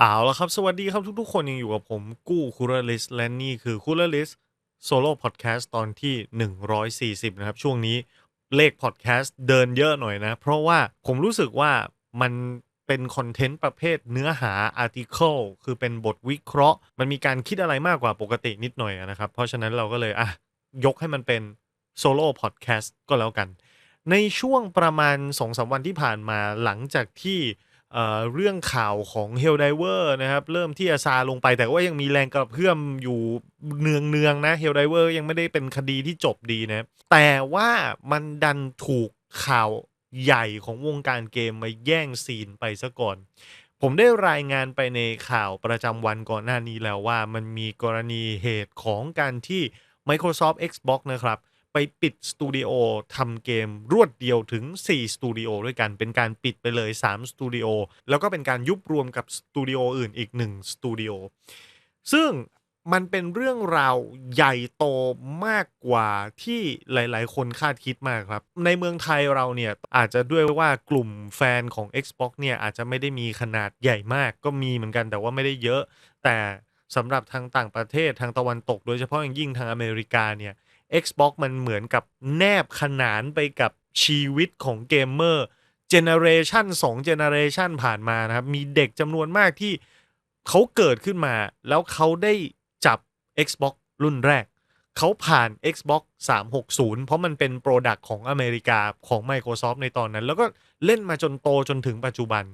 เอาละครับ สวัสดีครับทุกๆ คนยังอยู่กับผมกู้คูลลิสและนี่คือคูลลิสโซโล่พอดแคสต์ตอนที่ 140 นะครับ ช่วงนี้เลขพอดแคสต์เดินเยอะหน่อยนะ เพราะว่าผมรู้สึกว่ามันเป็นคอนเทนต์ประเภทเนื้อหาอาร์ติเคิลคือเป็นบทวิเคราะห์ มันมีการคิดอะไรมากกว่าปกตินิดหน่อยนะครับ เพราะฉะนั้นเราก็เลยอะยกให้มันเป็นโซโล่พอดแคสต์ก็แล้วกัน ในช่วงประมาณ2-3วันที่ผ่านมาหลังจากที่ เรื่องข่าวของ Helldiver นะครับ เริ่มที่จะซาลงไปแต่ว่ายังมีแรงกระเพื่อมอยู่เนืองๆนะ Helldiver ยังไม่ได้เป็นคดีที่จบดีนะ แต่ว่ามันดันถูกข่าวใหญ่ของวงการเกมมาแย่งซีนไปซะก่อน ผมได้รายงานไปในข่าวประจำวันก่อนหน้านี้แล้วว่ามันมีกรณีเหตุของการที่ Microsoft Xbox นะครับ ไปปิดสตูดิโอทำเกมรวดเดียวถึง 4 สตูดิโอด้วยกัน เป็นการปิดไปเลย 3 สตูดิโอ แล้วก็เป็นการยุบรวมกับสตูดิโออื่นอีก 1 สตูดิโอ ซึ่งมันเป็นเรื่องราวใหญ่โตมากกว่าที่หลาย ๆ คนคาดคิดมากครับ ในเมืองไทยเราเนี่ย อาจจะด้วยว่ากลุ่มแฟนของ Xbox เนี่ย อาจจะไม่ได้มีขนาดใหญ่มากก็มีเหมือนกันแต่ว่าไม่ได้เยอะ แต่สำหรับทางต่างประเทศทางตะวันตก โดยเฉพาะอย่างยิ่งทางอเมริกาเนี่ย Xbox มันเหมือนกับแนบขนานไปกับชีวิตของเกมเมอร์เจเนเรชัน2เจเนเรชันผ่านมานะครับ มีเด็กจำนวนมากที่เขาเกิดขึ้นมา แล้วเขาได้จับ Xbox รุ่นแรก เขาผ่าน Xbox 360 เพราะมันเป็นโปรดักต์ของอเมริกาของ Microsoft ในตอนนั้น แล้วก็เล่นมาจนโตจนถึงปัจจุบัน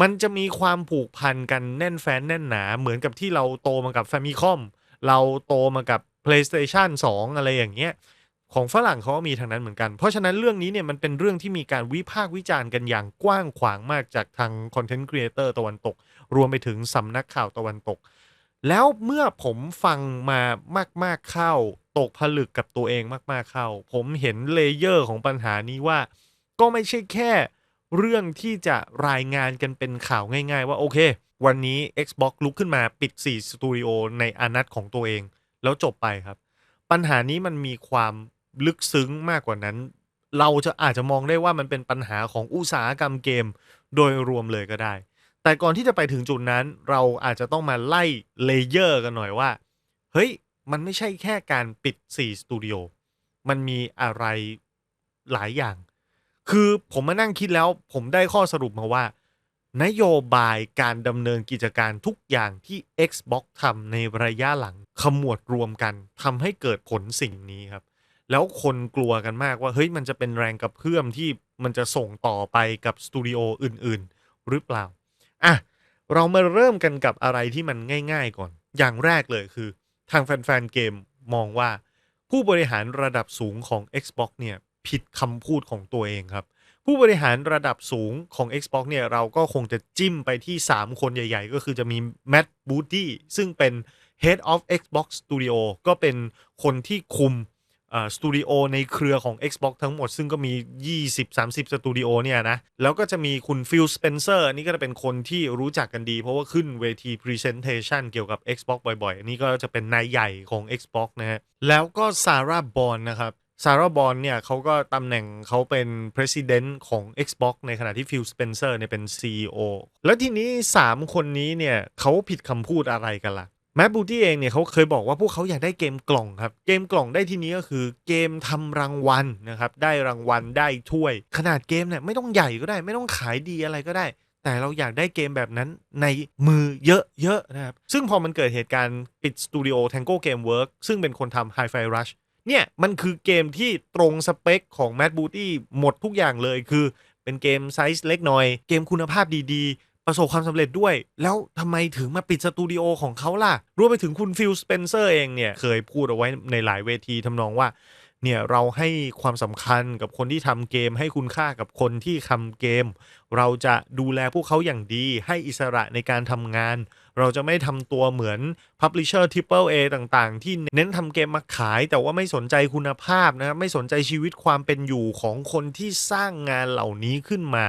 มันจะมีความผูกพันกันแน่นแฟนแน่นหนา เหมือนกับที่เราโตมากับ Famicom เราโตมากับ PlayStation 2 อะไรอย่างเงี้ยของฝรั่งเขาก็มีทางนั้นเหมือนกัน เพราะฉะนั้นเรื่องนี้เนี่ยมันเป็นเรื่องที่มีการวิพากษ์วิจารณ์กันอย่างกว้างขวางมากจากทางคอนเทนต์ครีเอเตอร์ตะวันตก รวมไปถึงสำนักข่าวตะวันตก แล้วเมื่อผมฟังมามาก ๆเข้า ตกผลึกกับตัวเองมาก ๆเข้า ผมเห็นเลเยอร์ของปัญหานี้ว่า ก็ไม่ใช่แค่ เรื่องที่จะรายงานกันเป็นข่าวง่าย ๆ ว่าโอเค วันนี้ Xbox ลุกขึ้นมาปิด 4 สตูดิโอในอนัตของตัวเอง แล้วจบไปครับ ปัญหานี้มันมีความลึกซึ้งมากกว่านั้น เราจะอาจจะมองได้ว่ามันเป็นปัญหาของอุตสาหกรรมเกมโดยรวมเลยก็ได้ แต่ก่อนที่จะไปถึงจุดนั้น เราอาจจะต้องมาไล่เลเยอร์กันหน่อยว่า เฮ้ย มันไม่ใช่แค่การปิด 4 สตูดิโอ มันมีอะไรหลายอย่าง คือผมมานั่งคิดแล้วผมได้ข้อสรุปมาว่า นโยบายการดำเนินกิจการทุกอย่างที่ Xbox ทำในระยะหลังขมวดรวมกันทำให้เกิดผลสิ่งนี้ครับ แล้วคนกลัวกันมากว่าเฮ้ยมันจะเป็นแรงกระเพื่อมที่มันจะส่งต่อไปกับสตูดิโออื่นๆ หรือเปล่าอะเรามาเริ่มกันกับอะไรที่มันง่าย ๆ ก่อน อย่างแรกเลยคือ ทางแฟนๆเกมมองว่า ผู้บริหารระดับสูงของ Xbox เนี่ย ผิดคำพูดของตัวเองครับ ผู้บริหารระดับสูงของ Xbox เนี่ยเราก็คงจะจิ้มไปที่ 3 คนใหญ่ ๆ ก็คือจะมี Matt Booty ซึ่งเป็น Head of Xbox Studio ก็เป็นคนที่คุมสตูดิโอในเครือของ Xbox ทั้งหมด ซึ่งก็มี 20-30 สตูดิโอเนี่ยนะ แล้วก็จะมีคุณฟิลสเปนเซอร์นี่ก็จะเป็นคนที่รู้จักกันดี เพราะว่าขึ้นเวที Presentation เกี่ยวกับ Xbox บ่อยๆ อันนี้ก็จะเป็นนายใหญ่ของ Xbox นะฮะ แล้วก็ซาร่าบอนนะครับ ซาร่าบอนเนี่ยเขาก็ตำแหน่งเขาเป็น President ของ Xbox ในขณะที่ฟิลสเปนเซอร์เนี่ยเป็น CEO แล้วทีนี้ 3 คนนี้เนี่ยเขาผิดคำพูดอะไรกันล่ะแมดบูตี้เองเนี่ยเขาเคยบอกว่าพวกเขาอยากได้เกมกล่องครับ เกมกล่องได้ที่นี้ก็คือเกมทำรางวัลนะครับ ได้รางวัลได้ถ้วย ขนาดเกมเนี่ยไม่ต้องใหญ่ก็ได้ ไม่ต้องขายดีอะไรก็ได้ แต่เราอยากได้เกมแบบนั้นในมือเยอะๆนะครับ ซึ่งพอมันเกิดเหตุการณ์ปิดสตูดิโอ Tango Game Work ซึ่งเป็นคนทำ Hi-Fi Rush เนี่ยมันคือเกมที่ตรงสเปคของ Mad Booty หมดทุกอย่างเลยคือเป็นเกมไซส์เล็กหน่อย เกมคุณภาพดีๆ ประสบความสำเร็จด้วย แล้วทำไมถึงมาปิดสตูดิโอของเขาล่ะ รวมไปถึงคุณฟิลสเปนเซอร์เองเนี่ย เคยพูดเอาไว้ในหลายเวทีทำนองว่าเนี่ยเราให้ความสำคัญกับคนที่ทำเกม ให้คุณค่ากับคนที่ทำเกม เราจะดูแลพวกเขาอย่างดี ให้อิสระในการทำงาน เราจะไม่ทำตัวเหมือน Publisher Triple A ต่างๆ ที่เน้นทำเกมมาขาย แต่ว่าไม่สนใจคุณภาพนะครับไม่สนใจชีวิตความเป็นอยู่ของคนที่สร้างงานเหล่านี้ขึ้นมา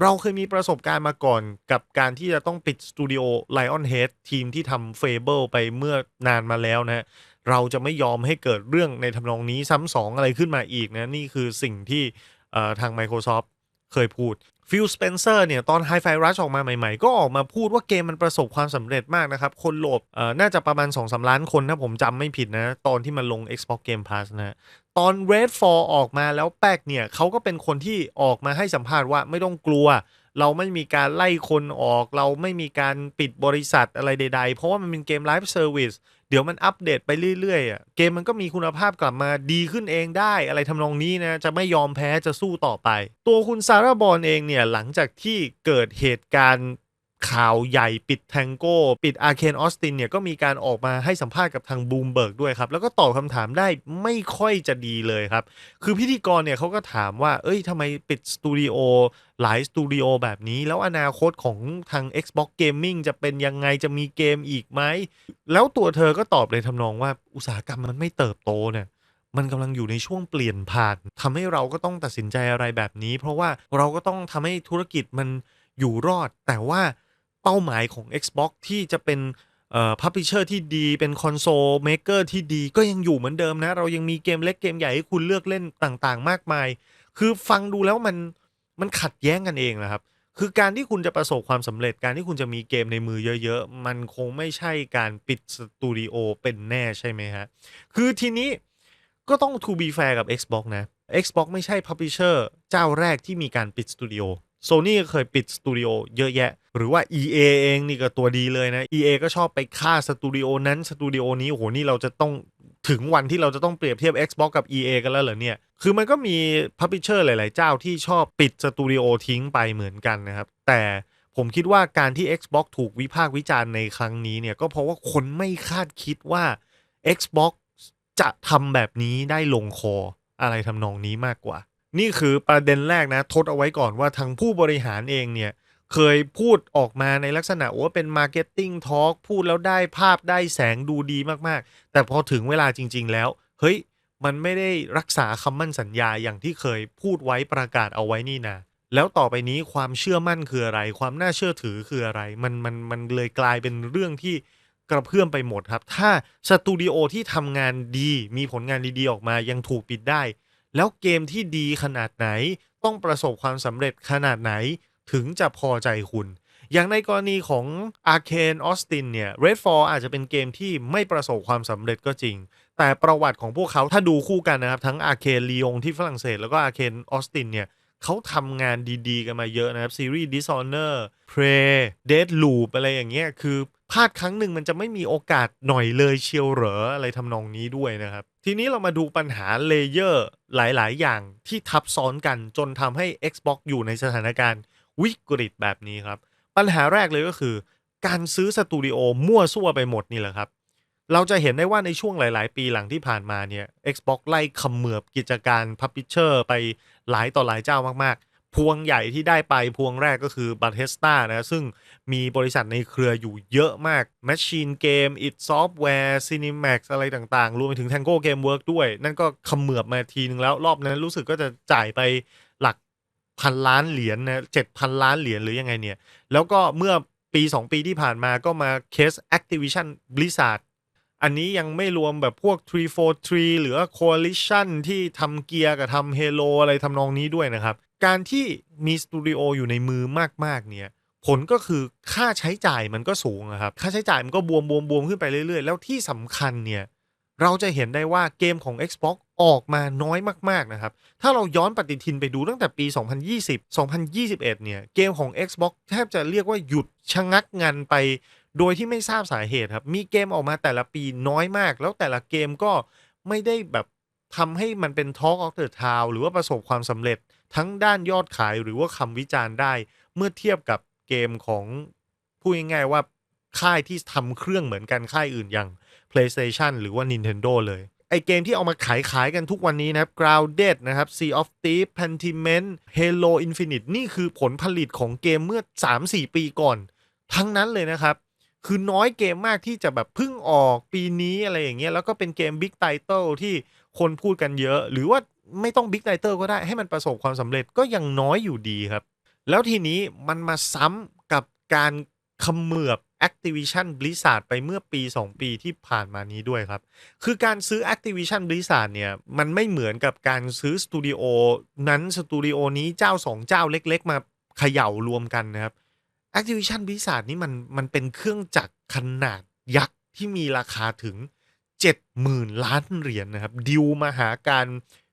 เราเคยมีประสบการณ์มาก่อนกับการที่จะต้องปิดสตูดิโอ Lionhead ทีมที่ทำ Fable ไปเมื่อนานมาแล้วนะเราจะไม่ยอมให้เกิดเรื่องในทำนองนี้ซ้ำสองอะไรขึ้นมาอีกนะนี่คือสิ่งที่ทาง Microsoft เคยพูด ฟิลสเปนเซอร์เนี่ยตอน Hi-Fi Rush ออกมาใหม่ ๆ ก็ออกมาพูดว่าเกมมันประสบความสำเร็จมากนะครับ คนโหลดเอ่อน่าจะประมาณ2-3ล้านคนถ้าผมจำไม่ผิดนะ ตอนที่มันลง Xbox Game Pass นะตอน Redfall ออกมาแล้วแป๊กเนี่ยเขาก็เป็นคนที่ออกมาให้สัมภาษณ์ว่าไม่ต้องกลัว เราไม่มีการไล่คนออก เราไม่มีการปิดบริษัทอะไรใด ๆ เพราะว่ามันเป็นเกมไลฟ์เซอร์วิส ดี๋ยวมันอัปเดตไปเรื่อยๆอะเกมมันก็มีคุณภาพกลับมาดีขึ้นเองได้อะไรทำนองนี้นะ จะไม่ยอมแพ้จะสู้ต่อไป ตัวคุณซาร่าบอลเองเนี่ยหลังจากที่เกิดเหตุการณ์ ข่าวใหญ่ปิดแทงโก้ ปิดอาร์เคนออสตินเนี่ยก็มีการออกมาให้สัมภาษณ์กับทางบูมเบิร์กด้วยครับ แล้วก็ตอบคำถามได้ไม่ค่อยจะดีเลยครับ คือพิธีกรเนี่ยเขาก็ถามว่า เอ้ยทำไมปิดสตูดิโอหลายสตูดิโอแบบนี้ แล้วอนาคตของทาง Xbox Gaming จะเป็นยังไงจะมีเกมอีกไหม แล้วตัวเธอก็ตอบเลยทำนองว่าอุตสาหกรรมมันไม่เติบโตเนี่ยมันกำลังอยู่ในช่วงเปลี่ยนผ่านทำให้เราก็ต้องตัดสินใจอะไรแบบนี้ เพราะว่าเราก็ต้องทำให้ธุรกิจมันอยู่รอด แต่ว่า เป้าหมายของ Xbox ที่จะเป็นเอ่อพับพิเชอร์ที่ดีเป็นคอนโซลเมเกอร์ที่ดีก็ยังอยู่เหมือนเดิมนะ เรายังมีเกมเล็กเกมใหญ่ให้คุณเลือกเล่นต่างๆ มากมาย คือฟังดูแล้วมันมันขัดแย้งกันเองนะครับ คือการที่คุณจะประสบความสำเร็จการที่คุณจะมีเกมในมือเยอะ ๆ มันคงไม่ใช่การปิดสตูดิโอเป็นแน่ใช่ไหมฮะ คือทีนี้ก็ต้อง to be fair กับ Xbox นะ Xbox ไม่ใช่ Publisher เจ้าแรกที่มีการปิดสตูดิโอ Sony ก็เคยปิดสตูดิโอเยอะแยะ หรือว่า EA เองนี่ก็ตัวดีเลยนะ EA ก็ชอบไปฆ่าสตูดิโอนั้นสตูดิโอนี้โอ้โหนี่เราจะต้องถึงวันที่เราจะต้องเปรียบเทียบ Xbox กับ EA กันแล้วเหรอเนี่ย คือมันก็มี Publisher หลาย ๆ เจ้าที่ชอบปิดสตูดิโอทิ้งไปเหมือนกันนะครับ แต่ผมคิดว่าการที่ Xbox ถูกวิพากษ์วิจารณ์ในครั้งนี้เนี่ยก็เพราะว่าคนไม่คาดคิดว่า Xbox จะทำแบบนี้ได้ลงคออะไรทำนองนี้มากกว่า นี่คือประเด็นแรกนะทดเอาไว้ก่อนว่าทางผู้บริหารเองเนี่ยเคยพูดออกมาในลักษณะว่าเป็น Marketing Talk พูดแล้วได้ภาพได้แสงดูดีมากๆ แต่พอถึงเวลาจริง ๆ แล้ว เฮ้ย มันไม่ได้รักษาคำมั่นสัญญาอย่างที่เคยพูดไว้ประกาศเอาไว้นี่นะแล้วต่อไปนี้ความเชื่อมั่นคืออะไร ความน่าเชื่อถือคืออะไร มันมันมันเลยกลายเป็นเรื่องที่กระเพื่อมไปหมดครับ ถ้าสตูดิโอที่ทำงานดีมีผลงานดีๆออกมายังถูกปิดได้ แล้วเกมที่ดีขนาดไหนต้องประสบความสำเร็จขนาดไหนถึงจะพอใจคุณ อย่างในกรณีของ Arcane Austin เนี่ย Redfall อาจจะเป็นเกมที่ไม่ประสบความสำเร็จก็จริง แต่ประวัติของพวกเขาถ้าดูคู่กันนะครับ ทั้ง Arcane Lyon ที่ฝรั่งเศสแล้วก็ Arcane Austin เนี่ยเขาทำงานดีๆ กันมาเยอะนะครับ ซีรีส์ Dishonor Prey Deathloop อะไรอย่างเงี้ยคือ พลาดครั้งหนึ่งมันจะไม่มีโอกาสหน่อยเลยเชียวเหรออะไรทำนองนี้ด้วยนะครับ ทีนี้เรามาดูปัญหาเลเยอร์หลาย ๆ อย่างที่ทับซ้อนกันจนทำให้ Xbox อยู่ในสถานการณ์วิกฤตแบบนี้ครับ ปัญหาแรกเลยก็คือ การซื้อสตูดิโอมั่วซั่วไปหมดนี่แหละครับ เราจะเห็นได้ว่าในช่วงหลาย ๆ ปีหลังที่ผ่านมาเนี่ย Xbox ไล่คำเหมือบกิจการ Publisher ไปหลายต่อหลายเจ้ามาก ๆ พวงใหญ่ที่ได้ไปพวงแรกก็คือ Bethesda นะซึ่งมีบริษัทในเครืออยู่เยอะมาก Machine Game It Software Cinemax อะไรต่างๆ รวมไปถึง Tango Gamework ด้วย นั่นก็คำเหมือบมาทีนึงแล้ว รอบนั้นรู้สึกก็จะจ่ายไปหลักพันล้านเหรียญนะเจ็ดพันล้านเหรียญหรือยังไงเนี่ย แล้วก็เมื่อปี 2 ปีที่ผ่านมาก็มาเคส Activision Blizzard อันนี้ยังไม่รวมแบบพวก 343 หรือ Coalition ที่ทำเกียร์กับทำ Halo อะไรทำนองนี้ด้วยนะครับ การที่มีสตูดิโออยู่ในมือมากๆเนี่ยผลก็คือค่าใช้จ่ายมันก็สูงครับค่าใช้จ่ายมันก็บวมบวมบวมขึ้นไปเรื่อยๆ แล้วที่สำคัญเนี่ยเราจะเห็นได้ว่าเกมของ Xbox ออกมาน้อยมากๆนะครับ ถ้าเราย้อนปฏิทินไปดูตั้งแต่ปี 2020 2021 เนี่ย เกมของ Xbox แทบจะเรียกว่าหยุดชะงักงันไป โดยที่ไม่ทราบสาเหตุครับ มีเกมออกมาแต่ละปีน้อยมาก แล้วแต่ละเกมก็ไม่ได้แบบ ทำให้มันเป็น Talk of the Town หรือว่าประสบความสำเร็จทั้งด้านยอดขายหรือว่าคำวิจารณ์ได้ เมื่อเทียบกับเกมของพูดง่ายๆว่าค่ายที่ทำเครื่องเหมือนกันค่ายอื่นอย่าง PlayStation หรือว่า Nintendo เลย ไอเกมที่เอามาขายขายกันทุกวันนี้นะครับ Grounded นะครับ Sea of Thieves Pentiment Halo Infinite นี่คือผลผลิตของเกมเมื่อ 3-4 ปีก่อน ทั้งนั้นเลยนะครับคือน้อยเกมมากที่จะแบบพิ่งออกปีนี้อะไรอย่างเงี้ยแล้วก็เป็นเกม Big Title ที่ คนพูดกันเยอะ หรือว่าไม่ต้อง Big Title ก็ได้ให้มันประสบความสำเร็จก็ยังน้อยอยู่ดีครับ แล้วทีนี้มันมาซ้ำกับการขมือบ Activision Blizzard ไปเมื่อปี 2 ปีที่ผ่านมานี้ด้วยครับ คือการซื้อ Activision Blizzard เนี่ย มันไม่เหมือนกับการซื้อสตูดิโอนั้นสตูดิโอนี้เจ้า 2 เจ้าเล็ก ๆ มาเขย่ารวมกันนะครับ Activision Blizzard นี่มันมันเป็นเครื่องจักรขนาดยักษ์ที่มีราคาถึง 70,000 ล้านเหรียญนะครับดิวมาหาการ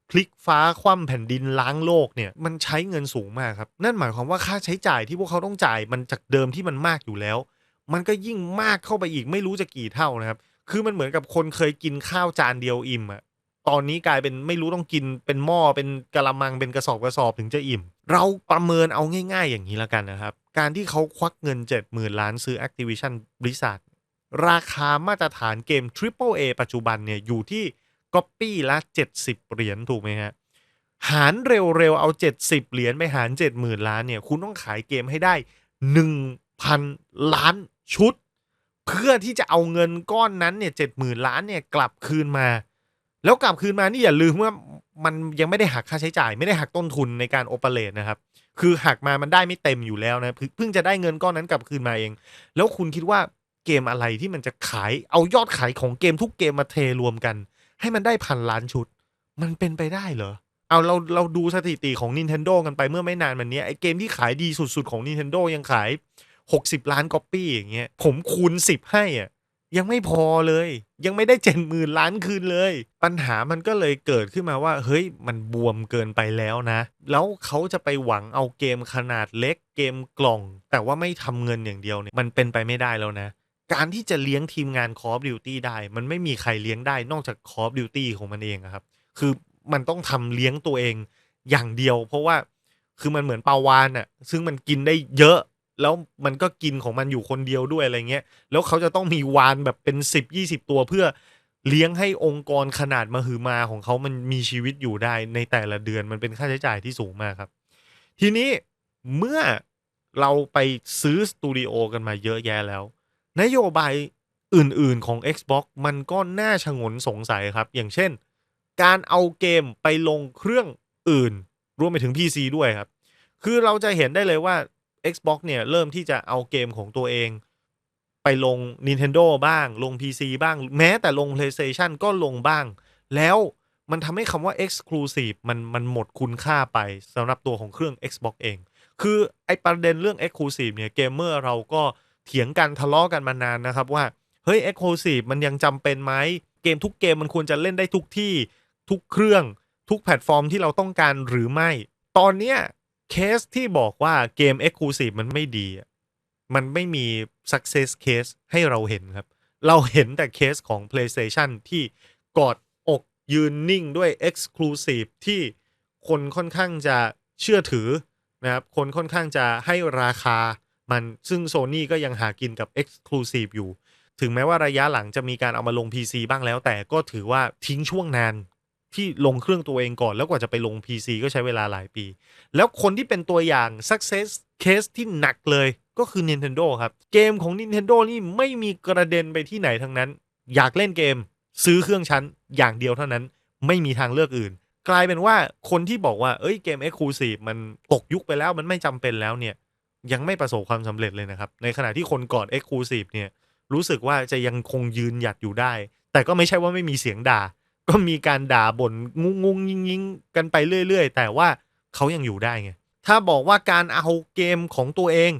พลิกฟ้าคว่ำแผ่นดินล้างโลกเนี่ยมันใช้เงินสูงมากครับ นั่นหมายความว่าค่าใช้จ่ายที่พวกเขาต้องจ่ายมันจากเดิมที่มันมากอยู่แล้ว มันก็ยิ่งมากเข้าไปอีกไม่รู้จะกี่เท่านะครับ คือมันเหมือนกับคนเคยกินข้าวจานเดียวอิ่มอะตอนนี้กลายเป็นไม่รู้ต้องกินเป็นหม้อเป็นกะละมังเป็นกระสอบกระสอบถึงจะอิ่ม เราประเมินเอาง่าย ๆ อย่างนี้แล้วกันนะครับ การที่เขาควักเงิน 70,000 ล้านซื้อ Activision Blizzard ราคามาตรฐานเกม Triple A ปัจจุบันเนี่ยอยู่ที่ก๊อปปี้ละ 70 เหรียญถูกไหมฮะ หารเร็วๆ เอา 70 เหรียญไปหาร 70,000 ล้านเนี่ย คุณต้องขายเกมให้ได้ 1,000 ล้านชุด เพื่อที่จะเอาเงินก้อนนั้นเนี่ย70,000 ล้านเนี่ยกลับคืนมา แล้วกลับคืนมานี่อย่าลืมว่ามันยังไม่ได้หักค่าใช้จ่าย ไม่ได้หักต้นทุนในการโอเปเรตนะครับ คือหักมามันได้ไม่เต็มอยู่แล้วนะเพิ่งเพิ่งจะได้เงินก้อนนั้นกลับคืนมาเอง แล้วคุณคิดว่า เกมอะไรที่มันจะขายเอายอดขายของเกมทุกเกมมาเทรวมกัน ให้มันได้พันล้านชุด มันเป็นไปได้เหรอ เอาเราเราดูสถิติของ Nintendo กันไปเมื่อไม่นานมานี้ไอเกมที่ขายดีสุดๆของ Nintendo ยังขาย 60 ล้านก๊อปปี้อย่างเงี้ยผมคูณ 10 ให้อะยังไม่พอเลย ยังไม่ได้เจ็ดหมื่นล้านคืนเลย ปัญหามันก็เลยเกิดขึ้นมาว่า เฮ้ยมันบวมเกินไปแล้วนะ แล้วเขาจะไปหวังเอาเกมขนาดเล็กเกมกล่อง แต่ว่าไม่ทำเงินอย่างเดียวเนี่ยมันเป็นไปไม่ได้แล้วนะ การที่จะเลี้ยงทีมงาน Call of Duty ได้ มันไม่มีใครเลี้ยงได้นอกจาก Call of Duty ของมันเองครับ คือมันต้องทำเลี้ยงตัวเองอย่างเดียว เพราะว่าคือมันเหมือนปลาวานอะซึ่งมันกินได้เยอะ แล้วมันก็กินของมันอยู่คนเดียวด้วยอะไรเงี้ย แล้วเขาจะต้องมีวานแบบเป็น10 20ตัวเพื่อเลี้ยงให้องค์กรขนาดมหึมาของเขามันมีชีวิตอยู่ได้ในแต่ละเดือนมันเป็นค่าใช้จ่ายที่สูงมากครับ ทีนี้เมื่อเราไปซื้อสตูดิโอกันมาเยอะแยะแล้ว นโยบายอื่นๆของ Xbox มันก็น่าชงนสงสัยครับ อย่างเช่น การเอาเกมไปลงเครื่องอื่น รวมไปถึง PC ด้วยครับ คือเราจะเห็นได้เลยว่า Xbox เนี่ยเริ่มที่จะเอาเกมของตัวเอง ไปลง Nintendo บ้างลง PC บ้าง แม้แต่ลง PlayStation ก็ลงบ้าง แล้วมันทำให้คำว่า Exclusive มันมันหมดคุณค่าไปสำหรับตัวของเครื่อง Xbox เอง คือไอประเด็นเรื่อง Exclusive เนี่ยเกมเมอร์เราก็เเถียงกันทะเลาะกันมานานนะครับว่า เฮ้ย Exclusive มันยังจำเป็นไหมเกมทุกเกมมันควรจะเล่นได้ทุกที่ทุกเครื่องทุกแพลตฟอร์มที่เราต้องการหรือไม่ ตอนเนี้ยเคสที่บอกว่าเกม Exclusive มันไม่ดี มันไม่มี success case ให้เราเห็นครับ เราเห็นแต่เคสของ PlayStation ที่กอดอกยืนนิ่งด้วย Exclusive ที่คนค่อนข้างจะเชื่อถือนะครับ คนค่อนข้างจะให้ราคา มันซึ่ง Sony ก็ยังหากินกับ Exclusive อยู่ ถึงแม้ว่าระยะหลังจะมีการเอามาลง PC บ้างแล้ว แต่ก็ถือว่าทิ้งช่วงนานที่ลงเครื่องตัวเองก่อนแล้วกว่าจะไปลง PC ก็ใช้เวลาหลายปี แล้วคนที่เป็นตัวอย่าง success case ที่หนักเลยก็คือ Nintendo ครับ เกมของ Nintendo นี่ไม่มีกระเด็นไปที่ไหนทั้งนั้น อยากเล่นเกม ซื้อเครื่องชั้นอย่างเดียวเท่านั้น ไม่มีทางเลือกอื่น กลายเป็นว่าคนที่บอกว่า เอ้ยเกม Exclusive มันตกยุคไปแล้วมันไม่จำเป็นแล้วเนี่ย ยังไม่ประสบความสำเร็จเลยนะครับ ในขณะที่คนก่อน Exclusive เนี่ยรู้สึกว่าจะยังคงยืนหยัดอยู่ได้ แต่ก็ไม่ใช่ว่าไม่มีเสียงด่า ก็มีการด่าบ่นงุงงงยิงยิงกันไปเรื่อย ๆ แต่ว่าเขายังอยู่ได้ไงถ้าบอกว่าการเอาเกมของตัวเอง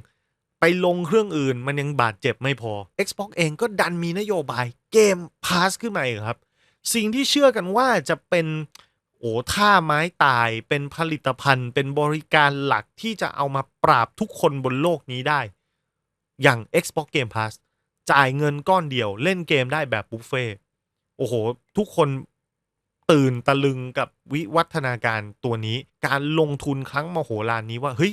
ไปลงเครื่องอื่นมันยังบาดเจ็บไม่พอ Xbox เองก็ดันมีนโยบายเกมพาสขึ้นมาอีกครับ สิ่งที่เชื่อกันว่าจะเป็น โอ้ท่าไม้ตายเป็นผลิตภัณฑ์ เป็นบริการหลักที่จะเอามาปราบทุกคนบนโลกนี้ได้ อย่าง Xbox Game Pass จ่ายเงินก้อนเดียวเล่นเกมได้แบบบุฟเฟ่โอ้โห ทุกคนตื่นตะลึงกับวิวัฒนาการตัวนี้ การลงทุนครั้งมโหฬารนี้ว่า เฮ้ย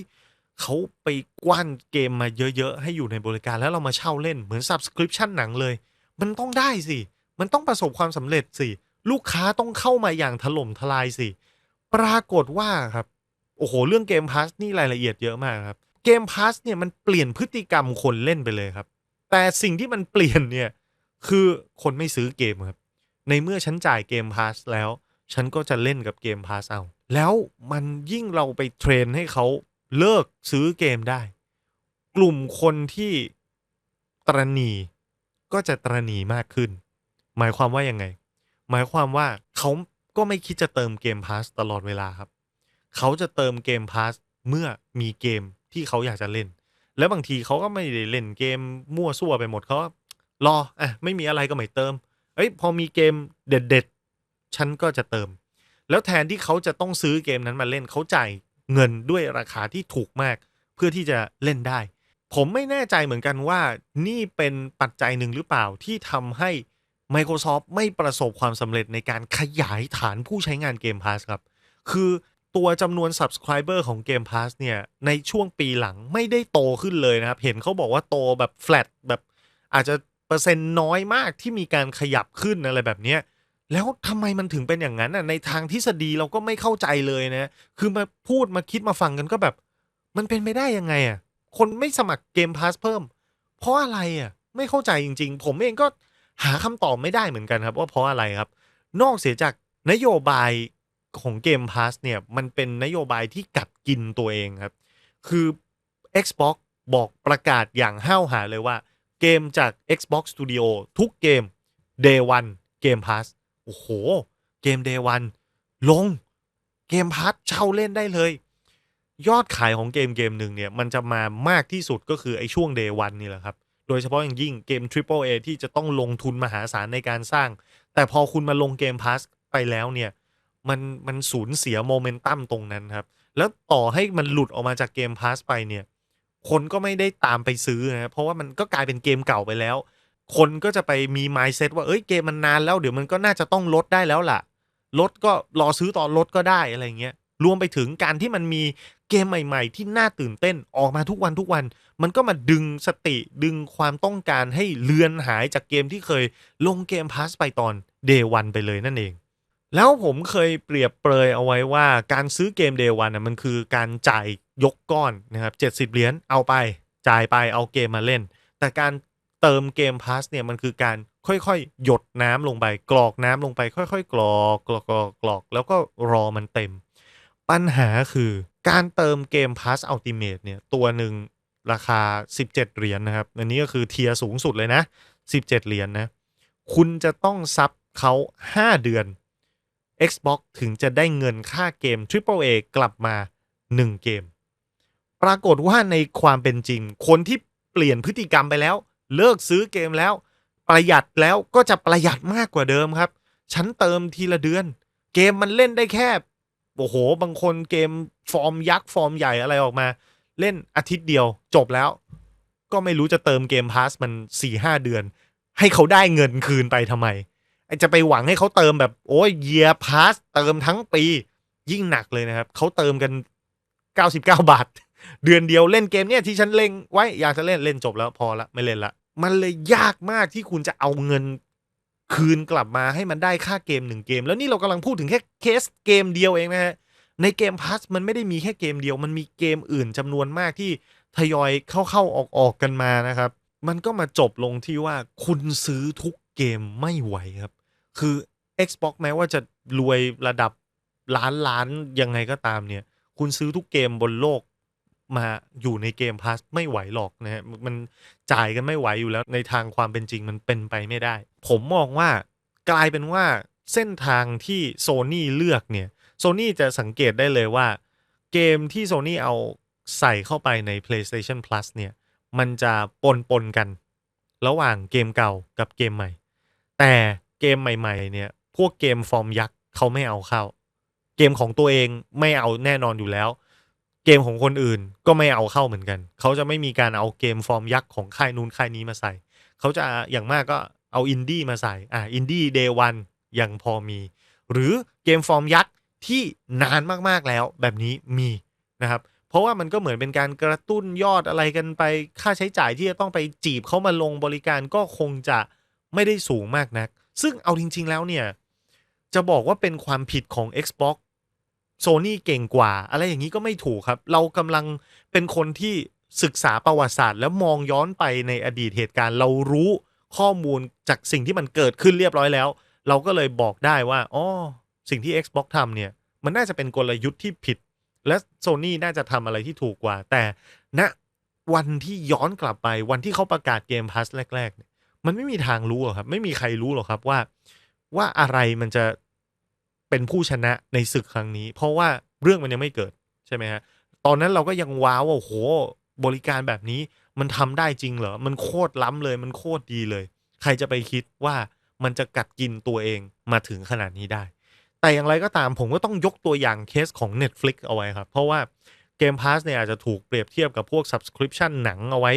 เขาไปกว้านเกมมาเยอะๆ ให้อยู่ในบริการแล้วเรามาเช่าเล่นเหมือน Subscription หนังเลย มันต้องได้สิ มันต้องประสบความสำเร็จสิ ลูกค้าต้องเข้ามาอย่างถล่มทลายสิ ปรากฏว่าครับ โอ้โห เรื่องเกมพาสนี่รายละเอียดเยอะมากครับ เกมพาสเนี่ยมันเปลี่ยนพฤติกรรมคนเล่นไปเลยครับ แต่สิ่งที่มันเปลี่ยนเนี่ย คือคนไม่ซื้อเกมครับ ในเมื่อฉันจ่ายเกมพาสแล้ว ฉันก็จะเล่นกับเกมพาสเอา แล้วมันยิ่งเราไปเทรนให้เขาเลิกซื้อเกมได้ กลุ่มคนที่ตรณีก็จะตรณีมากขึ้น หมายความว่ายังไง หมายความว่าเขาก็ไม่คิดจะเติมเกมพาสตลอดเวลาครับ เขาจะเติมเกมพาสเมื่อมีเกมที่เขาอยากจะเล่น แล้วบางทีเขาก็ไม่ได้เล่นเกมมั่วซั่วไปหมดเขารออะไม่มีอะไรก็ไม่เติม เอ้ยพอมีเกมเด็ดๆฉันก็จะเติม แล้วแทนที่เขาจะต้องซื้อเกมนั้นมาเล่นเขาจ่ายเงินด้วยราคาที่ถูกมาก เพื่อที่จะเล่นได้ ผมไม่แน่ใจเหมือนกันว่านี่เป็นปัจจัยหนึ่งหรือเปล่าที่ทำให้ Microsoft ไม่ประสบความสำเร็จในการขยายฐานผู้ใช้งาน Game Pass ครับ คือตัวจำนวน Subscriber ของ Game Pass เนี่ย ในช่วงปีหลังไม่ได้โตขึ้นเลยนะครับ เห็นเขาบอกว่าโตแบบ flat แบบอาจจะเปอร์เซ็นต์น้อยมากที่มีการขยับขึ้นอะไรแบบเนี้ยแล้วทำไมมันถึงเป็นอย่างนั้นอะในทางทฤษฎีเราก็ไม่เข้าใจเลยนะ คือมาพูดมาคิดมาฟังกันก็แบบ มันเป็นไปได้ยังไงอะคนไม่สมัครเกมพาสเพิ่ม เพราะอะไรอะไม่เข้าใจจริง ๆ ผมเองก็ หาคำตอบไม่ได้เหมือนกันครับ ว่าเพราะอะไรครับ นอกเสียจากนโยบายของเกมพาสเนี่ยมันเป็นนโยบายที่กัดกินตัวเองครับ คือ Xbox บอกประกาศอย่างห้าวหาเลยว่า เกมจาก Xbox Studio ทุกเกม Day One เกมพาสโอ้โห เกม Day One ลงเกมพาสเช่าเล่นได้เลย ยอดขายของเกมเกมหนึ่งเนี่ย มันจะมามากที่สุดก็คือไอ้ช่วง Day One นี่แหละครับ โดยเฉพาะอย่างยิ่งเกม Triple A ที่จะต้องลงทุนมหาศาลในการสร้าง แต่พอคุณมาลงเกมพาสไปแล้วเนี่ยมันมันสูญเสียโมเมนตัมตรงนั้นครับ แล้วต่อให้มันหลุดออกมาจากเกมพาสไปเนี่ย คนก็ไม่ได้ตามไปซื้อนะเพราะว่ามันก็กลายเป็นเกมเก่าไปแล้ว คนก็จะไปมี mindset ว่าเอ้ยเกมมันนานแล้วเดี๋ยวมันก็น่าจะต้องลดได้แล้วล่ะลดก็รอซื้อตอนลดก็ได้อะไรเงี้ยรวมไปถึงการที่มันมี เกมใหม่ๆ ที่น่าตื่นเต้นออกมาทุกวันทุกวัน มันก็มาดึงสติดึงความต้องการให้เลือนหายจากเกมที่เคยลงเกมพาสไปตอนเดวันไปเลยนั่นเอง แล้วผมเคยเปรียบเปรยเอาไว้ว่าการซื้อเกมเดวันนะมันคือการจ่ายยกก้อนนะครับ 70 เหรียญเอาไป จ่ายไปเอาเกมมาเล่น แต่การเติมเกมพาสเนี่ยมันคือการค่อยๆ หยดน้ำลงไป กรอกน้ำลงไป ค่อยๆ กรอกกรอกกรอกแล้วก็รอมันเต็ม ปัญหาคือการเติมเกมพาสอัลติเม e เนี่ย ตัวหนึ่งราคา 17 เหรียญนนะครับ อันนี้ก็คือเทียร์สูงสุดเลยนะ 17 เหรียญนนะ คุณจะต้องซับเขา 5 เดือน Xbox ถึงจะได้เงินค่าเกม Triple A กลับมา 1 เกม ปรากฏว่าในความเป็นจริง คนที่เปลี่ยนพฤติกรรมไปแล้ว เลิกซื้อเกมแล้ว ประหยัดแล้วก็จะประหยัดมากกว่าเดิมครับ ฉันเติมทีละเดือน เกมมันเล่นได้แค่ โอ้โห บางคนเกมฟอร์มยักษ์ฟอร์มใหญ่อะไรออกมา เล่นอาทิตย์เดียวจบแล้ว ก็ไม่รู้จะเติมเกมพาสมัน4ี่ห้าเดือน ให้เขาได้เงินคืนไปทำไมไอจะไปหวังให้เขาเติมแบบโอ้ยเยียพาสเติมทั้งปี ยิ่งหนักเลยนะครับเขาเติมกัน 99 บาท เดือนเดียวเล่นเกมเนี่ยที่ฉันเล็งไว้อยากจะเล่นเล่นจบแล้วพอละไม่เล่นละ มันเลยยากมากที่คุณจะเอาเงิน คืนกลับมาให้มันได้ค่าเกมหนึ่งเกม แล้วนี่เรากำลังพูดถึงแค่เคสเกมเดียวเองนะฮะในเกมพัสมันไม่ได้มีแค่เกมเดียว มันมีเกมอื่นจำนวนมากที่ทยอยเข้าๆออกๆกันมานะครับ มันก็มาจบลงที่ว่าคุณซื้อทุกเกมไม่ไหวครับ คือ Xbox แม้ว่าจะรวยระดับล้านล้านยังไงก็ตามเนี่ย คุณซื้อทุกเกมบนโลก มาอยู่ในเกมพาสไม่ไหวหรอกนะฮะมันจ่ายกันไม่ไหวอยู่แล้วในทางความเป็นจริงมันเป็นไปไม่ได้ ผมมองว่ากลายเป็นว่าเส้นทางที่โซ n y เลือกเนี่ยโซ n y จะสังเกตได้เลยว่า เกมที่โซ n y เอาใส่เข้าไปใน PlayStation Plus เนี่ยมันจะปนปนกัน ระหว่างเกมเก่ากับเกมใหม่ แต่เกมใหม่ ๆ เนี่ยพวกเกมฟอร์มยักษ์เขาไม่เอาเข้า เกมของตัวเองไม่เอาแน่นอนอยู่แล้ว เกมของคนอื่นก็ไม่เอาเข้าเหมือนกัน เขาจะไม่มีการเอาเกมฟอร์มยักษ์ของค่ายนู้นค่ายนี้มาใส่ เขาจะอย่างมากก็เอาอินดี้มาใส่อ่าอินดี้เดย์วันยังพอมี หรือเกมฟอร์มยักษ์ที่นานมากๆแล้วแบบนี้มีนะครับเพราะว่ามันก็เหมือนเป็นการกระตุ้นยอดอะไรกันไปค่าใช้จ่ายที่จะต้องไปจีบเขามาลงบริการก็คงจะไม่ได้สูงมากนัก ซึ่งเอาจริง ๆ แล้วเนี่ย จะบอกว่าเป็นความผิดของ Xbox โซนี่เก่งกว่า อะไรอย่างนี้ก็ไม่ถูกครับ เรากำลังเป็นคนที่ศึกษาประวัติศาสตร์ แล้วมองย้อนไปในอดีตเหตุการณ์ เรารู้ข้อมูลจากสิ่งที่มันเกิดขึ้นเรียบร้อยแล้ว เราก็เลยบอกได้ว่าอ๋อสิ่งที่ Xbox ทำเนี่ยมันน่าจะเป็นกลยุทธ์ที่ผิด และโซนี่น่าจะทำอะไรที่ถูกกว่า แต่ณนะวันที่ย้อนกลับไปวันที่เขาประกาศเกมพาสแรก ๆ มันไม่มีทางรู้หรอกครับ ไม่มีใครรู้หรอกครับว่า ว่าอะไรมันจะ เป็นผู้ชนะในศึกครั้งนี้ เพราะว่าเรื่องมันยังไม่เกิดใช่ไหมฮะตอนนั้นเราก็ยังว้าวว่าโอ้โหบริการแบบนี้มันทำได้จริงเหรอ มันโคตรล้ำเลย มันโคตรดีเลย ใครจะไปคิดว่ามันจะกัดกินตัวเองมาถึงขนาดนี้ได้ แต่อย่างไรก็ตามผมก็ต้องยกตัวอย่างเคสของ Netflix เอาไว้ครับ เพราะว่าเกมพาสเนี่ยอาจจะถูกเปรียบเทียบกับพวก Subscription หนังเอาไว้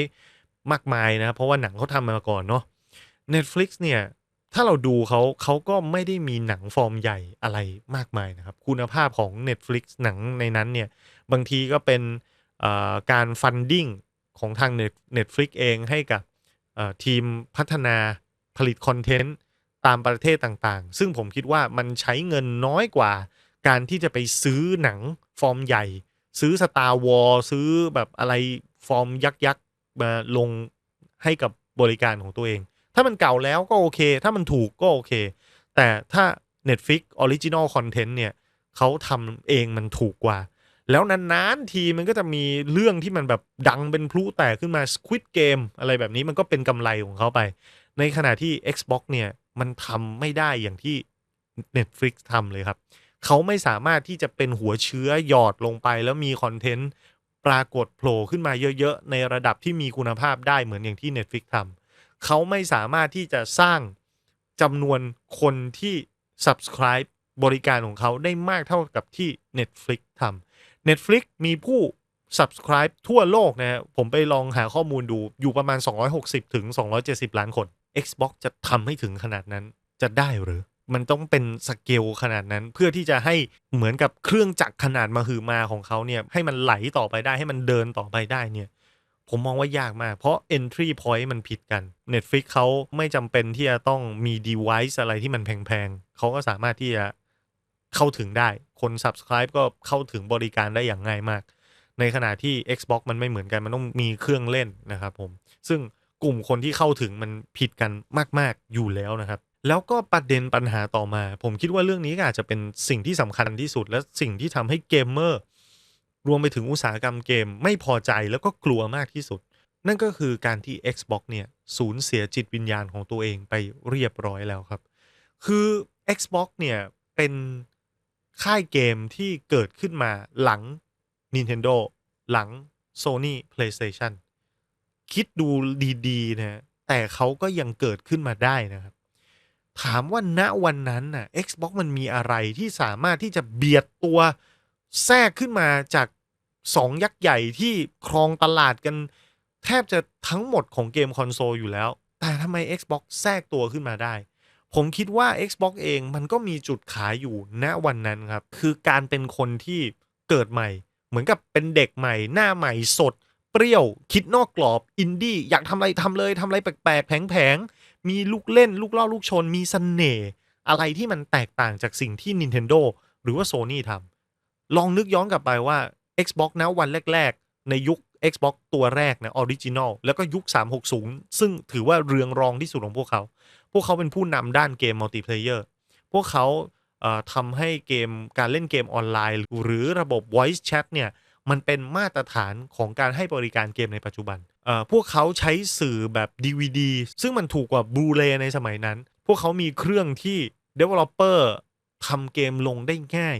มากมายนะ เพราะว่าหนังเขาทำมาก่อนเนาะ Netflix เนี่ย ถ้าเราดูเขาเขาก็ไม่ได้มีหนังฟอร์มใหญ่อะไรมากมายนะครับ คุณภาพของ Netflix หนังในนั้นเนี่ย บางทีก็เป็นการฟันดิ้งของทาง Netflix เองให้กับทีมพัฒนาผลิตคอนเทนต์ตามประเทศต่างๆ ซึ่งผมคิดว่ามันใช้เงินน้อยกว่า การที่จะไปซื้อหนังฟอร์มใหญ่ ซื้อ Star Wars ซื้อแบบอะไรฟอร์มยักษ์ๆมาลงให้กับบริการของตัวเอง ถ้ามันเก่าแล้วก็โอเค ถ้ามันถูกก็โอเค แต่ถ้า Netflix Original Content เนี่ยเขาทำเองมันถูกกว่า แล้วนานๆทีมันก็จะมีเรื่องที่มันแบบดังเป็นพลุแตกขึ้นมา Squid Game อะไรแบบนี้มันก็เป็นกำไรของเขาไป ในขณะที่ Xbox เนี่ยมันทำไม่ได้อย่างที่ Netflix ทำเลยครับ เขาไม่สามารถที่จะเป็นหัวเชื้อหยอดลงไป แล้วมีคอนเทนต์ปรากฏโผล่ขึ้นมาเยอะๆ ในระดับที่มีคุณภาพได้เหมือนอย่างที่ Netflix ทำ เขาไม่สามารถที่จะสร้างจำนวนคนที่ subscribe บริการของเขาได้มากเท่ากับที่ Netflix ทำ Netflix มีผู้ subscribe ทั่วโลกนะฮะผมไปลองหาข้อมูลดูอยู่ประมาณ 260 ถึง 270 ล้านคน Xbox จะทำให้ถึงขนาดนั้นจะได้หรือ มันต้องเป็นสเกลขนาดนั้นเพื่อที่จะให้เหมือนกับเครื่องจักรขนาดมาหือมาของเขาเนี่ยให้มันไหลต่อไปได้ให้มันเดินต่อไปได้เนี่ย ผมมองว่ายากมาก เพราะ entry point มันผิดกัน Netflix เขาไม่จำเป็นที่จะต้องมี device อะไรที่มันแพงๆเขาก็สามารถที่จะเข้าถึงได้ คน subscribe ก็เข้าถึงบริการได้อย่างง่ายมาก ในขณะที่ Xbox มันไม่เหมือนกัน มันต้องมีเครื่องเล่นนะครับผม ซึ่งกลุ่มคนที่เข้าถึงมันผิดกันมาก ๆ อยู่แล้วนะครับ แล้วก็ประเด็นปัญหาต่อมา ผมคิดว่าเรื่องนี้ก็อาจจะเป็นสิ่งที่สำคัญที่สุด และสิ่งที่ทำให้เกมเมอร์ รวมไปถึงอุตสาหกรรมเกมไม่พอใจแล้วก็กลัวมากที่สุด นั่นก็คือการที่ Xbox เนี่ยสูญเสียจิตวิญญาณของตัวเองไปเรียบร้อยแล้วครับ คือ Xbox เนี่ยเป็นค่ายเกมที่เกิดขึ้นมาหลัง Nintendo หลัง Sony PlayStation คิดดูดีๆนะแต่เขาก็ยังเกิดขึ้นมาได้นะครับ ถามว่าณวันนั้นน่ะ Xbox มันมีอะไรที่สามารถที่จะเบียดตัว แทรกขึ้นมาจากสองยักษ์ใหญ่ที่ครองตลาดกันแทบจะทั้งหมดของเกมคอนโซลอยู่แล้ว แต่ทำไม Xbox แทรกตัวขึ้นมาได้ ผมคิดว่า Xbox เองมันก็มีจุดขายอยู่ณวันนั้นครับ คือการเป็นคนที่เกิดใหม่ เหมือนกับเป็นเด็กใหม่ หน้าใหม่สด เปรี้ยว คิดนอกกรอบ อินดี้ อยากทำอะไรทำเลยทำอะไรแปลกๆ แผงๆ มีลูกเล่น ลูกล่อลูกชน มีสเสน่ห์อะไรที่มันแตกต่างจากสิ่งที่ Nintendo หรือว่า Sony ทำ ลองนึกย้อนกลับไปว่า Xbox นะวันแรก ๆ ในยุค Xbox ตัวแรกนะออริจินอลแล้วก็ยุค 360 ซึ่งถือว่าเรืองรองที่สุดของพวกเขา พวกเขาเป็นผู้นำด้านเกมมัลติเพลเยอร์พวกเขาทำให้เกมการเล่นเกมออนไลน์ หรือระบบ voice chat เนี่ยมันเป็นมาตรฐานของการให้บริการเกมในปัจจุบัน พวกเขาใช้สื่อแบบ DVD ซึ่งมันถูกกว่าบลูเรในสมัยนั้น พวกเขามีเครื่องที่ developer ทำเกมลงได้ง่าย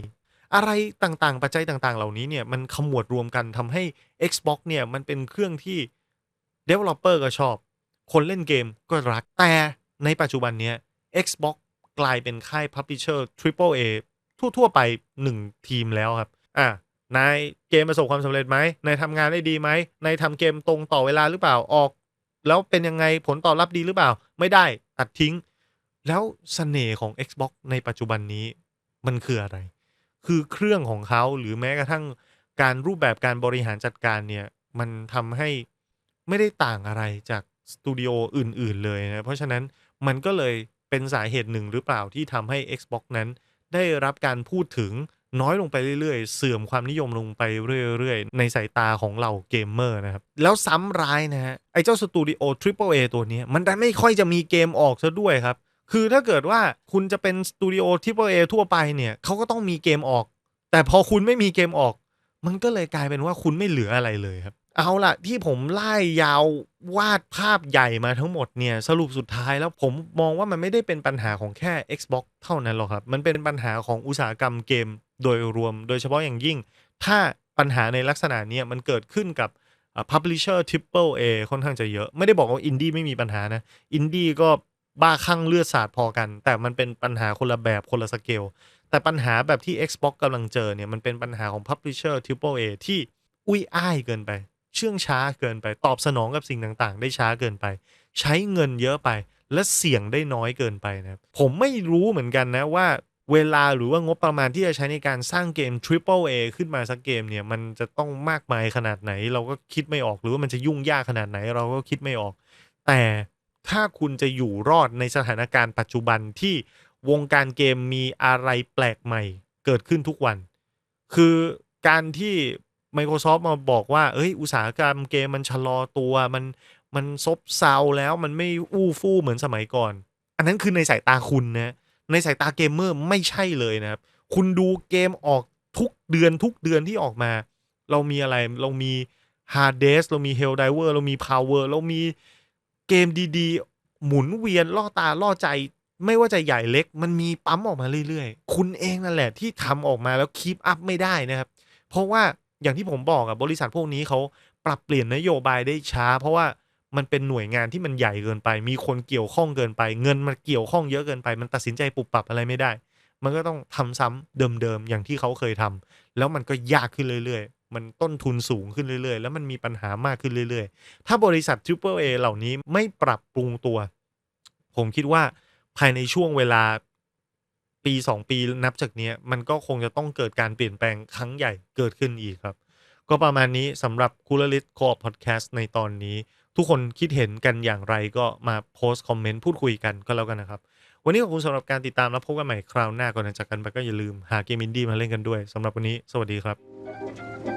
อะไรต่างๆ ปัจจัยต่างๆ เหล่านี้เนี่ยมันขมวดรวมกันทำให้ Xbox เนี่ยมันเป็นเครื่องที่ developer ก็ชอบ คนเล่นเกมก็รักแต่ในปัจจุบันเนี้ย Xbox กลายเป็นค่าย Publisher Triple A ทั่ว ๆ ไป 1 ทีมแล้วครับ อะนายเกมประสบความสำเร็จไหมนายทำงานได้ดีไหมนายทำเกมตรงต่อเวลาหรือเปล่าออก แล้วเป็นยังไงผลตอบรับดีหรือเปล่า ไม่ได้ตัดทิ้ง แล้วสเสน่ห์ของ Xbox ในปัจจุบันนี้มันคืออะไร คือเครื่องของเขาหรือแม้กระทั่งการรูปแบบการบริหารจัดการเนี่ยมันทำให้ไม่ได้ต่างอะไรจากสตูดิโออื่น ๆ เลยนะเพราะฉะนั้นมันก็เลยเป็นสาเหตุหนึ่งหรือเปล่าที่ทำให้ Xbox นั้น ได้รับการพูดถึงน้อยลงไปเรื่อยๆ เสื่อมความนิยมลงไปเรื่อยๆ ในสายตาของเหล่าเกมเมอร์นะครับ แล้วซ้ำร้ายนะฮะ ไอ้เจ้าสตูดิโอ Triple A ตัวนี้ มันได้ไม่ค่อยจะมีเกมออกซะด้วยครับ คือถ้าเกิดว่าคุณจะเป็นสตูดิโอ Triple A ทั่วไปเนี่ยเขาก็ต้องมีเกมออก แต่พอคุณไม่มีเกมออก มันก็เลยกลายเป็นว่าคุณไม่เหลืออะไรเลยครับ เอาล่ะ ที่ผมไล่ยาววาดภาพใหญ่มาทั้งหมดเนี่ย สรุปสุดท้ายแล้วผมมองว่ามันไม่ได้เป็นปัญหาของแค่ Xbox เท่านั้นหรอกครับ มันเป็นปัญหาของอุตสาหกรรมเกมโดยรวม โดยเฉพาะอย่างยิ่ง ถ้าปัญหาในลักษณะนี้มันเกิดขึ้นกับ publisher triple A ค่อนข้างจะเยอะ ไม่ได้บอกว่าอินดี้ไม่มีปัญหานะ อินดี้ก็ บ้าคลั่งเลือดสาดพอกัน แต่มันเป็นปัญหาคนละแบบคนละสเกลแต่ปัญหาแบบที่ Xbox กำลังเจอเนี่ยมันเป็นปัญหาของ Publisher Triple A ที่อุ้ยอ้ายเกินไป เชื่องช้าเกินไป ตอบสนองกับสิ่งต่างๆ ได้ช้าเกินไป ใช้เงินเยอะไป และเสี่ยงได้น้อยเกินไปนะผมไม่รู้เหมือนกันนะว่าเวลาหรือว่างบประมาณที่จะใช้ในการสร้างเกม Triple A ขึ้นมาสักเกมเนี่ย มันจะต้องมากมายขนาดไหน เราก็คิดไม่ออกหรือว่ามันจะยุ่งยากขนาดไหน เราก็คิดไม่ออก แต่ ถ้าคุณจะอยู่รอดในสถานการณ์ปัจจุบันที่วงการเกมมีอะไรแปลกใหม่ เกิดขึ้นทุกวัน คือการที่ Microsoft มาบอกว่า เอ้ย อุตสาหกรรมเกมมันชะลอตัวมันมันซบเซาแล้วมันไม่อู้ฟู่เหมือนสมัยก่อน อันนั้นคือในสายตาคุณนะ ในสายตาเกมเมอร์ไม่ใช่เลยนะครับ คุณดูเกมออกทุกเดือนทุกเดือนที่ออกมา เรามีอะไรเรามี Hades เรามี Helldiver เรามี Power เรามี เกมดีๆ หมุนเวียนล่อตาล่อใจ ไม่ว่าจะใหญ่เล็ก มันมีปั๊มออกมาเรื่อยๆ คุณเองนั่นแหละที่ทำออกมาแล้วคีปอัพไม่ได้นะครับ เพราะว่าอย่างที่ผมบอกอะบริษัทพวกนี้เขาปรับเปลี่ยนนโยบายได้ช้า เพราะว่ามันเป็นหน่วยงานที่มันใหญ่เกินไป มีคนเกี่ยวข้องเกินไป เงินมันเกี่ยวข้องเยอะเกินไป มันตัดสินใจปรับปรับอะไรไม่ได้ มันก็ต้องทำซ้ำเดิมๆอย่างที่เขาเคยทำแล้วมันก็ยากขึ้นเรื่อยๆ มันต้นทุนสูงขึ้นเรื่อย ๆ แล้วมันมีปัญหามากขึ้นเรื่อย ๆ ถ้าบริษัท Triple A เหล่านี้ไม่ปรับปรุงตัว ผมคิดว่าภายในช่วงเวลาปี 2 ปีนับจากนี้มันก็คงจะต้องเกิดการเปลี่ยนแปลงครั้งใหญ่เกิดขึ้นอีกครับ ก็ประมาณนี้สำหรับคูลลิตคอร์พอดแคสต์ในตอนนี้ ทุกคนคิดเห็นกันอย่างไรก็มาโพสต์คอมเมนต์พูดคุยกันก็แล้วกันนะครับ วันนี้ขอบคุณสำหรับการติดตามแล้วพบกันใหม่คราวหน้าก่อนจากกันไปก็อย่าลืมหาเกมอินดี้มาเล่นกันด้วยสำหรับวันนี้ สวัสดีครับ